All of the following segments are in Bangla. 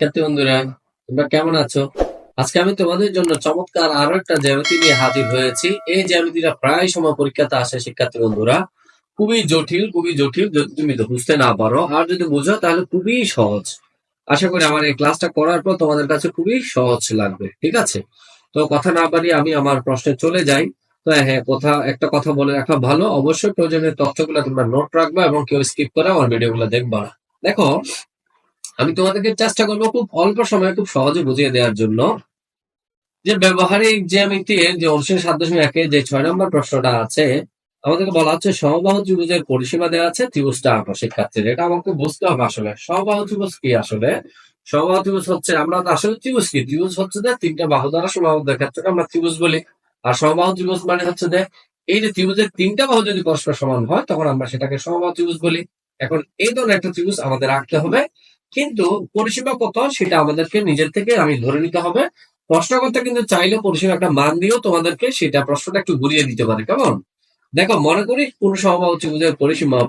শিক্ষার্থী বন্ধুরা, তোমরা কেমন আছো? আজকে আমি তোমাদের জন্য চমৎকার আরও একটা জ্যামিতি নিয়ে হাজির হয়েছি। এই জ্যামিতিটা প্রায় সময় পরীক্ষাতে আসে শিক্ষার্থী বন্ধুরা। খুবই জটিল খুবই জটিল, যদি তুমি বুঝতে না পারো আর যদি বুঝো, তাহলে খুবই সহজ। আশা করি আমার এই ক্লাসটা করার পর তোমাদের কাছে খুবই সহজ লাগবে, ঠিক আছে? তো কথা না পারি আমি আমার প্রশ্নে চলে যাই। তো হ্যাঁ কথা, একটা কথা বলে রাখা ভালো। অবশ্যই প্রয়োজনীয় তথ্যগুলো তোমরা নোট রাখবা এবং কেউ স্কিপ করে আমার ভিডিওগুলো দেখবা দেখো আমি তোমাদেরকে চেষ্টা করব খুব অল্প সময়ে খুব সহজে বুঝিয়ে দেওয়ার জন্য যে ব্যবহারিক জ্যামিতির যে অনুষ্ঠিত সাত দশমিক একে যে ছয় নম্বর প্রশ্নটা আছে, আমাদেরকে বলা হচ্ছে সমবাহু ত্রিভুজের পরিসীমা দেওয়া আছে ত্রিভুজটা আঁকো শিক্ষার্থীদের। এটা আমাকে বুঝতে হবে আসলে। সমবাহু ত্রিভুজ কি আসলে? সমবাহু ত্রিভুজ হচ্ছে, আমরা আসলে ত্রিভুজ কি? ত্রিভুজ হচ্ছে যে তিনটা বাহু দ্বারা সমাবদ্ধ ক্ষেত্রকে আমরা ত্রিভুজ বলি। আর সমবাহু ত্রিভুজ মানে হচ্ছে যে এই যে ত্রিভুজের তিনটা বাহু যদি পরস্পর সমান হয়, তখন আমরা সেটাকে সমবাহু ত্রিভুজ বলি। এখন এই ধরনের একটা ত্রিভুজ আমাদের আঁকতে হবে। কিন্তু পরিসীমা কত সেটা আমাদেরকে নিজের থেকে আমি ধরে নিতে হবে। প্রশ্নকর্তা কিন্তু চাইলে পরিসীমা একটা মান দিয়েও তোমাদেরকে সেটা প্রশ্নটা একটু ঘুরিয়ে দিতে পারে, কেমন? দেখো, মনে করি কোন সমবাহু ত্রিভুজের পরিসীমা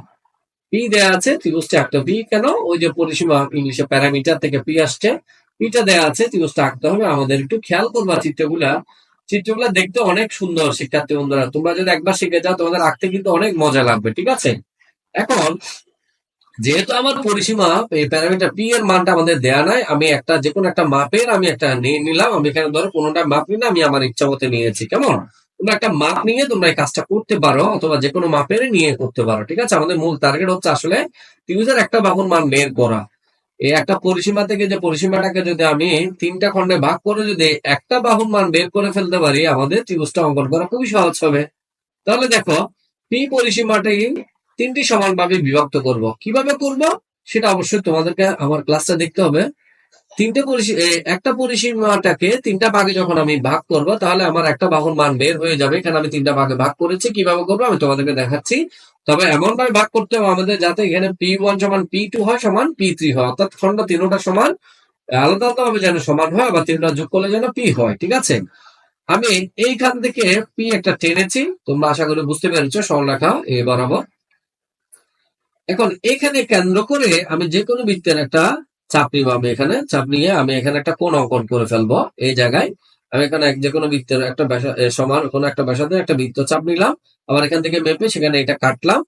পি দেয়া আছে, ত্রিভুজটা একটা পি কেন? ওই যে পরিসীমা ইংলিশে প্যারামিটার থেকে পি আসছে। পিটা দেয়া আছে, ত্রিভুজটা আঁকতে হবে। আমাদের একটু খেয়াল করবা চিত্রগুলা। চিত্রগুলা দেখতে অনেক সুন্দর, শিক্ষার্থী বন্ধুরা। তোমরা যদি একবার শিখে যাও, তোমাদের আঁকতে কিন্তু অনেক মজা লাগবে, ঠিক আছে? এখন যেহেতু আমার পরিসীমা, এই প্যারামিটার পি এর মানটা আমাদের দেয়া নাই, আমি একটা যে কোনো একটা মাপের আমি একটা নিয়ে নিলাম, আমি এখানে ধরো কোনোটা মাপ নিলে আমি আমার ইচ্ছা মতো নিয়েছি, কেমন? তোমরা একটা মাপ নিয়ে তোমরা এই কাজটা করতে পারো, অথবা যে কোনো মাপের নিয়ে করতে পারো, ঠিক আছে? আমাদের মূল টার্গেট হচ্ছে আসলে ত্রিভুজের একটা বাহুর মান বের করা। এই একটা পরিসীমা থেকে যে পরিসীমাটাকে যদি আমি তিনটা খণ্ডে ভাগ করে যদি একটা বাহুর মান বের করে ফেলতে পারি, আমাদের ত্রিভুজটা অঙ্কন করা খুবই সহজ হবে। তাহলে দেখো পি পরিসীমাটি তিনটি সমানভাবে বিভক্ত করব। কীভাবে করব? সেটা অবশ্যই তোমাদেরকে আমার ক্লাসটা দেখতে হবে। তিনটে একটা পরিসীমাটাকে তিনটা ভাগে যখন আমি ভাগ করব, তাহলে আমার একটা বাহুর মান বের হয়ে যাবে। এখানে আমি তিনটা ভাগে ভাগ করেছি, কীভাবে করব আমি তোমাদেরকে দেখাচ্ছি। তবে এমন ভাবে ভাগ করতে হবে আমাদের যাতে এখানে পি ওয়ান সমান পি টু হয় সমান পি থ্রি হয়, অর্থাৎ খন্ড তিনটা সমান আলাদা আলাদা ভাবে যেন সমান হয় আবার তিনটা যোগ করলে যেন পি হয়, ঠিক আছে? আমি এইখান থেকে পি একটা টেনেছি, তোমরা আশা করি বুঝতে পেরেছ, সরলরেখা, এ বরাবর। এখন এখানে কেন্দ্র করে আমি যে কোনো বৃত্তের একটা চাপ নিব, আমি এখানে চাপ নিয়ে আমি এখানে একটা কোন অঙ্কন করে ফেলব এই জায়গায়। আমি এখানে যে কোনো বৃত্তের একটা সমান কোনো একটা ব্যাসার্ধের একটা বৃত্ত চাপ নিলাম, আবার এখান থেকে মেপে সেখানে এটা কাটলাম।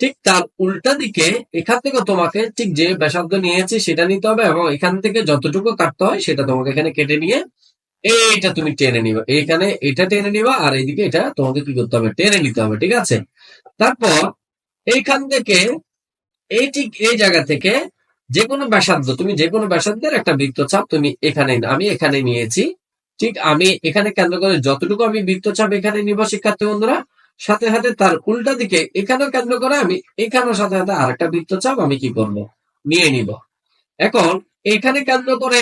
ঠিক তার উল্টা দিকে এখান থেকে তোমাকে ঠিক যে ব্যাসার্ধ নিয়েছি সেটা নিতে হবে এবং এখান থেকে যতটুকু কাটতে হয় সেটা তোমাকে এখানে কেটে নিয়ে এইটা তুমি টেনে নিবা। এইখানে এটা টেনে নিবা আর এইদিকে এটা তোমাকে কি করতে হবে? টেনে নিতে হবে, ঠিক আছে? তারপর এইখান থেকে এই ঠিক এই জায়গা থেকে যে কোনো ব্যাসার্ধ, তুমি যে কোনো ব্যাসার্ধের একটা বৃত্তচাপ তুমি এখানে আমি এখানে নিয়েছি। ঠিক আমি এখানে কেন্দ্র করে যতটুকু আমি বৃত্তচাপ এখানে নিব, শিক্ষার্থী বন্ধুরা, সাথে সাথে তার উল্টা দিকে এখানেও কেন্দ্র করে আমি এখানেও সাথে সাথে আরেকটা বৃত্তচাপ আমি কি করব? নিয়ে নিব। এখন এখানে কেন্দ্র করে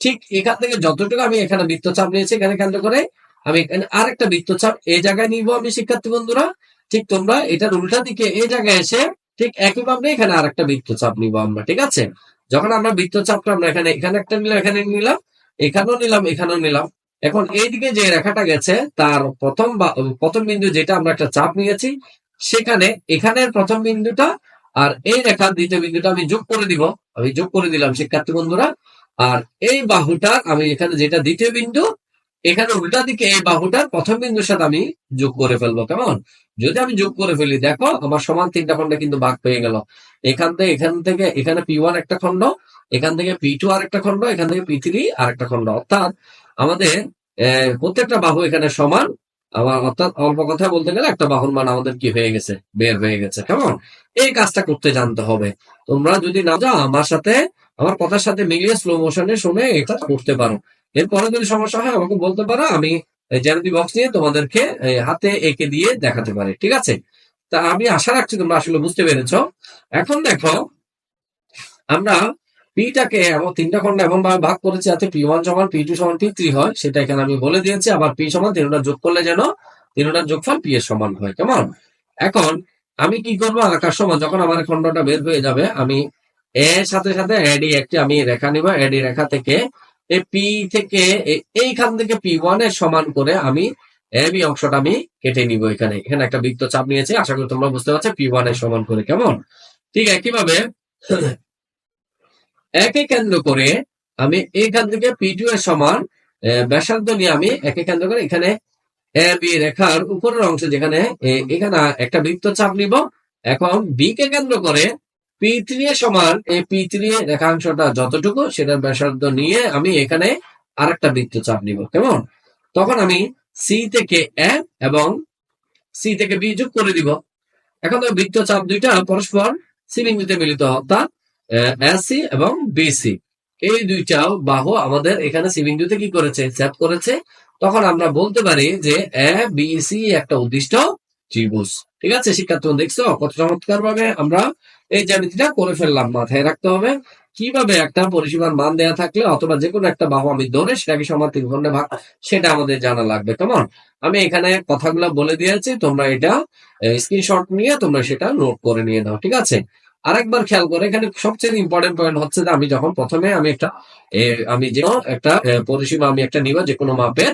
ঠিক এখান থেকে যতটুকু আমি এখানে বৃত্তচাপ নিয়েছি, এখানে কেন্দ্র করে আমি এখানে আর আরেকটা বৃত্তচাপ এই জায়গায় নিব আমি, শিক্ষার্থী বন্ধুরা। ঠিক তোমরা এটার উল্টা দিকে এই জায়গায় এসে ঠিক একইভাবে এখানে আরেকটা বৃত্তচাপ নিব আমরা, ঠিক আছে? যখন আমরা বৃত্তচাপটা আমরা এখানে এখানে একটা নিলাম, এখানে নিলাম, এখানেও নিলাম এখানেও নিলাম। এখন এইদিকে যে রেখাটা গেছে, তার প্রথম প্রথম বিন্দু যেটা আমরা একটা চাপ নিয়েছি, সেখানে এখানের প্রথম বিন্দুটা আর এই রেখার দ্বিতীয় বিন্দুটা আমি যোগ করে দিব। আমি যোগ করে দিলাম, শিক্ষার্থী বন্ধুরা। আর এই বাহুটার আমি এখানে যেটা দ্বিতীয় বিন্দু এখানে উল্টা দিকে এই বাহুটার প্রথম বিন্দুর সাথে আমি যোগ করে ফেলব, কেমন? যদি আমি যোগ করে ফেলি, দেখো, আমার সমান তিনটা খন্ডে কিন্তু ভাগ পেয়ে গেল। এখান থেকে এখান থেকে, এখানে পি ওয়ান একটা খন্ড এখান থেকে পি টু আর একটা খন্ড এখান থেকে পি থ্রি আর একটা খন্ড অর্থাৎ, আমাদের প্রত্যেকটা বাহু এখানে সমান, আবার অর্থাৎ অল্প কথা বলতে গেলে একটা বাহুর মান আমাদের কি হয়ে গেছে? বের হয়ে গেছে, কেমন? এই কাজটা করতে জানতে হবে। তোমরা যদি না যাও, আমার সাথে, আমার কথার সাথে মিলিয়ে স্লো মোশনে শুনে এটা করতে পারো। এরপরে যদি সমস্যা হয়, আমাকে বলতে পারো, আমি জ্যামিতি বক্স নিয়ে তোমাদেরকে হাতে এঁকে দিয়ে দেখাতে পারি, ঠিক আছে? তা আমি আশা রাখছি তোমরা আসলে বুঝতে পেরেছ। এখন দেখো, আমরা পিটাকে এমন তিনটা খন্ড এমন ভাবে ভাগ করেছি যাতে পি ওয়ান সমান পি টু সমান পি থ্রি হয়, সেটা এখানে আমি বলে দিয়েছি। আবার পি সমান তিনটা যোগ করলে যেন তিনটার যোগফল পি এর সমান হয়, কেমন? এখন আমি কি করব? আঁকার সময় যখন আমার খণ্ডটা বের হয়ে যাবে, আমি এর সাথে সাথে এডি একটি, আমি রেখা নিব। এডি রেখা থেকে এই পি থেকে এইখান থেকে পি ওয়ানের সমান করে আমি এবি অংশটা আমি কেটে নিব এখানে। এখানে একটা বৃত্ত চাপ নিয়েছি, আশা করি তোমরা বুঝতে পারছ পি ওয়ানের সমান করে, কেমন? ঠিক একইভাবে একে কেন্দ্র করে আমি এইখান থেকে পি টু এর সমান ব্যাসার্ধ নিয়ে আমি একে কেন্দ্র করে এখানে এ বি রেখার উপরের অংশে যেখানে এখানে একটা বৃত্ত চাপ নিব। এখন বি কে কেন্দ্র করে পি সমান এই পি রেখাংশটা যতটুকু সেটার ব্যাসার্ধ নিয়ে আমি এখানে আরেকটা বৃত্ত চাপ নিব, কেমন? তখন আমি সি থেকে এ এবং সি থেকে বি যোগ করে দিব। এখন তো বৃত্ত চাপ দুইটা পরস্পর সি বিন্দুতে মিলিত, অর্থাৎ এস এবং বিসি এই দুইটাও বাহু আমাদের এখানে সি বিন্দুতে কি করেছে? সেট করেছে। তখন আমরা বলতে পারি যে এ বি সি একটা উদ্দিষ্ট ত্রিভুজ। ঠিক আছে শিক্ষার্থী দেখছ? কত চমৎকার ভাবে আমরা এই জ্যামিতিটা করে ফেললাম, মাথায় রাখতে হবে। কীভাবে একটা পরিসীমার মান দেয়া থাকলে অথবা যে কোনো একটা বাহু আমি ধরে সেটাকে সমান খণ্ডে ভাগ, সেটা আমাদের জানা লাগবে। কেমন? আমি এখানে কথাগুলো বলে দিয়েছি, তোমরা এটা স্ক্রিনশট নিয়ে তোমরা সেটা নোট করে নিয়ে নাও, ঠিক আছে? আরেকবার খেয়াল করে, এখানে সবচেয়ে ইম্পর্টেন্ট পয়েন্ট হচ্ছে যে আমি যখন প্রথমে আমি একটা আমি যে একটা পরিসীমা আমি একটা নিব যে কোনো মাপের,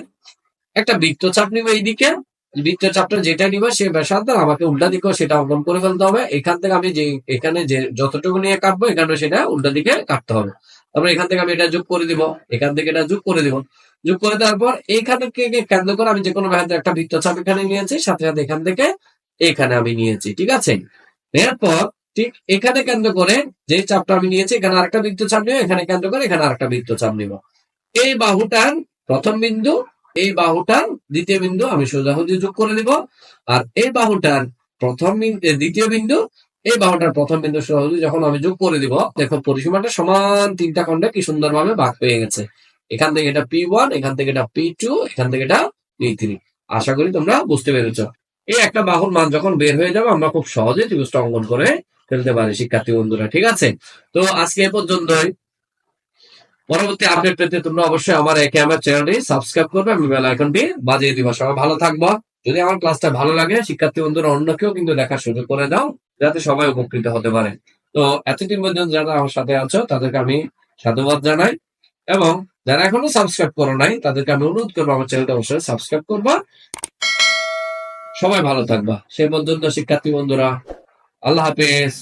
একটা বৃত্তচাপ নিব এইদিকে বৃত্তচাপটা যেটা নিব সে ব্যাসার্ধ আমাকে উল্টা দিকেও সেটা অঙ্কন করে ফেলতে হবে। এখান থেকে আমি যে, এখানে যে যতটুকু নিয়ে কাটবো, এখানে সেটা উল্টা দিকে কাটতে হবে। তারপর এখান থেকে আমি এটা যোগ করে দিব, এখান থেকে এটা যোগ করে দিব। যোগ করে দেওয়ার পর এইখান থেকে কেন্দ্র করে আমি যে কোনো ব্যাসার্ধ একটা বৃত্তচাপ এখানে নিয়েছি, সাথে সাথে এখান থেকে এখানে আমি নিয়েছি, ঠিক আছে? এরপর ঠিক এখানে কেন্দ্র করে যে চাপটা আমি নিয়েছি, এখানে আরেকটা বৃত্তচাপ নিব, এখানে কেন্দ্র করে এখানে আরেকটা বৃত্তচাপ নিব। এই বাহুটার প্রথম বিন্দু, এই বাহুটার দ্বিতীয় বিন্দু, আমি সোজাসুজি যোগ করে দিব। আর এই বাহুটার প্রথম দ্বিতীয় বিন্দু, এই বাহুটার প্রথম বিন্দু সোজাসুজি যখন আমি যোগ করে দিব, দেখো পরিসীমাটা সমান তিনটা খণ্ডে কি সুন্দরভাবে ভাগ পেয়ে গেছে। এখান থেকে এটা পি ওয়ান, এখান থেকে এটা পি টু, এখান থেকে এটা পি থ্রি। আশা করি তোমরা বুঝতে পেরেছ। এই একটা বাহুর মান যখন বের হয়ে যাবে, আমরা খুব সহজে ত্রিভুজটা অঙ্কন করে ফেলতে পারি, শিক্ষার্থী বন্ধুরা, ঠিক আছে? তো আজকে এ পর্যন্তই। পরবর্তী আপডেট পেতে তোমরা অবশ্যই আমার এই ক্যামেরা চ্যানেলটি সাবস্ক্রাইব করবে এবং বেল আইকনটি বাজিয়ে দিবা। সবাই ভালো থাকবা। যদি আমার ক্লাসটা ভালো লাগে, শিক্ষার্থী বন্ধুরা অন্যকেও কিন্তু দেখার সুযোগ করে দাও, যাতে সবাই উপকৃত হতে পারে। তো এতদিন পর্যন্ত যারা আমার সাথে আছো, তাদেরকে আমি সাধুবাদ জানাই এবং যারা এখনও সাবস্ক্রাইব করো নাই, তাদেরকে আমি অনুরোধ করব আমার চ্যানেলটা অবশ্যই সাবস্ক্রাইব করবা। সবাই ভালো থাকবা। সেই পর্যন্ত শিক্ষার্থী বন্ধুরা, আল্লাহ হাফেজ।